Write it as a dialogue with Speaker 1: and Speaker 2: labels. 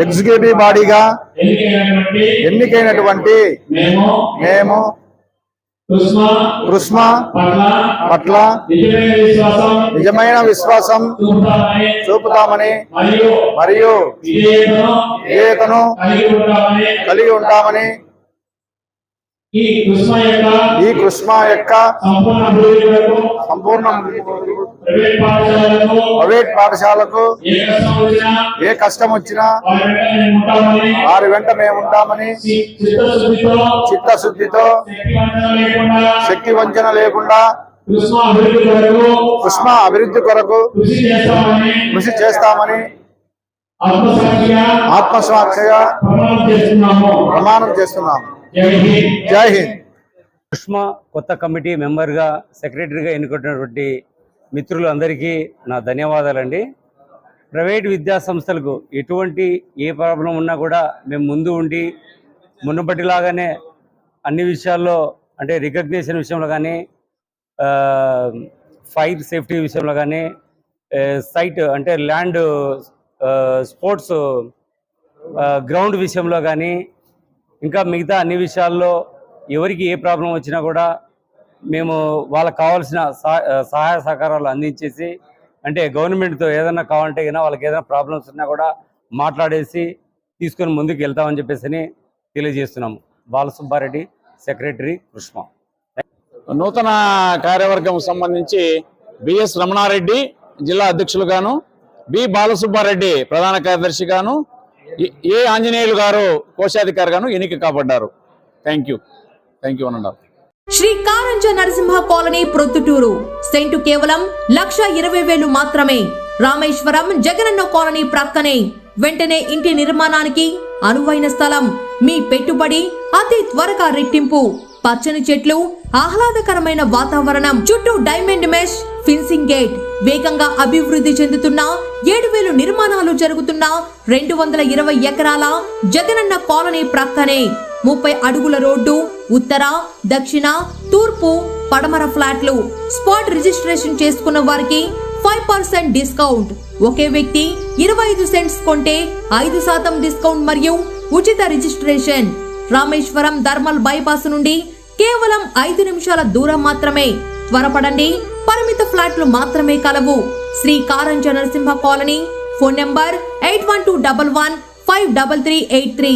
Speaker 1: Executive బాడీగా ఎన్నికైనటువంటి
Speaker 2: ఎన్నికైనటువంటి
Speaker 1: మేము
Speaker 2: కృష్మా
Speaker 1: పట్ల నిజమైన విశ్వాసం
Speaker 2: నిజమైన విశ్వాసం
Speaker 1: చూపుతామని మరియు ఉంటామని
Speaker 2: కలిగి ఉంటామని
Speaker 1: ఈ కుస్మా యొక్క
Speaker 2: ఈ కృష్మా యొక్క
Speaker 1: సంపూర్ణ ప్రైవేట్ పాఠశాలకు
Speaker 2: ప్రైవేట్ పాఠశాలకు
Speaker 1: ఏ కష్టం వచ్చినా వారి వెంట మేము ఉంటామని చిత్తశుద్ధితో శక్తి వంచన లేకుండా
Speaker 2: కృష్ణ అభివృద్ధి కొరకు
Speaker 1: కృషి చేస్తామని
Speaker 2: కృషి చేస్తామని
Speaker 1: ఆత్మసాక్షిగా ప్రమాణం చేస్తున్నాము. జై హింద్.
Speaker 3: సుష్మా కొత్త కమిటీ మెంబర్గా సెక్రటరీగా ఎన్నుకున్నటువంటి మిత్రులు అందరికీ నా ధన్యవాదాలండి. ప్రైవేట్ విద్యా సంస్థలకు ఎటువంటి ఏ ప్రాబ్లం ఉన్నా కూడా మేము ముందు ఉండి మునుపటిలాగానే అన్ని విషయాల్లో అంటే రికగ్నేషన్ విషయంలో కానీ ఫైర్ సేఫ్టీ విషయంలో కానీ సైట్ అంటే ల్యాండ్ స్పోర్ట్స్ గ్రౌండ్ విషయంలో కానీ ఇంకా మిగతా అన్ని విషయాల్లో ఎవరికి ఏ ప్రాబ్లం వచ్చినా కూడా మేము వాళ్ళకి కావాల్సిన సహాయ సహకారాలు అందించేసి అంటే గవర్నమెంట్తో ఏదైనా కావాలంటే కన్నా వాళ్ళకి ఏదైనా ప్రాబ్లమ్స్ ఉన్నా కూడా మాట్లాడేసి తీసుకొని ముందుకు వెళ్తామని చెప్పేసి తెలియజేస్తున్నాము బాలసుబ్బారెడ్డి సెక్రటరీ కృష్ణ.
Speaker 4: నూతన కార్యవర్గం సంబంధించి బిఎస్ రమణారెడ్డి జిల్లా అధ్యక్షులుగాను బి బాలసుబ్బారెడ్డి ప్రధాన కార్యదర్శిగాను ఏ ఆంజనేయులు గారు కోశాధికారిగాను ఎన్నిక కాబడ్డారు. థ్యాంక్ యూ థ్యాంక్ యూ అన్నారు
Speaker 5: శ్రీ కారంజ నరసింహ కాలనీ ప్రొద్దుటూరు. సెంటు కేవలం లక్ష ఇరవై వేలు మాత్రమే. రామేశ్వరం జగనన్న కాలనీ ప్రక్కనే. వెంటనే ఇంటి నిర్మాణానికి అనువైన స్థలం. మీ పెట్టుబడి అతి త్వరగా రెట్టింపు. పచ్చని చెట్లు ఆహ్లాదకరమైన వాతావరణం. చుట్టూ డైమండ్ మెష్ ఫిన్సింగ్ గేట్. వేగంగా అభివృద్ధి చెందుతున్న ఏడు వేలు నిర్మాణాలు జరుగుతున్న రెండు వందల ఇరవై ఎకరాల జగనన్న కాలనీ ప్రక్కనే ముప్పై అడుగుల రోడ్డు ఉత్తర దక్షిణ తూర్పు పడమర ఫ్లాట్లు. స్పాట్ రిజిస్ట్రేషన్ చేసుకున్న వారికి ఫైవ్ పర్సెంట్ డిస్కౌంట్. ఒకే వ్యక్తి ఇరవై ఐదు సెంట్స్ కొంటే ఐదు శాతం డిస్కౌంట్ మరియు ఉచిత రిజిస్ట్రేషన్. రామేశ్వరం ధర్మల్ బైపాస్ నుండి కేవలం ఐదు నిమిషాల దూరం మాత్రమే. త్వరపడండి. పరిమిత ఫ్లాట్లు మాత్రమే కలవు. Sri Karanja Narasimha colony phone number eight one two double one five double three eight three.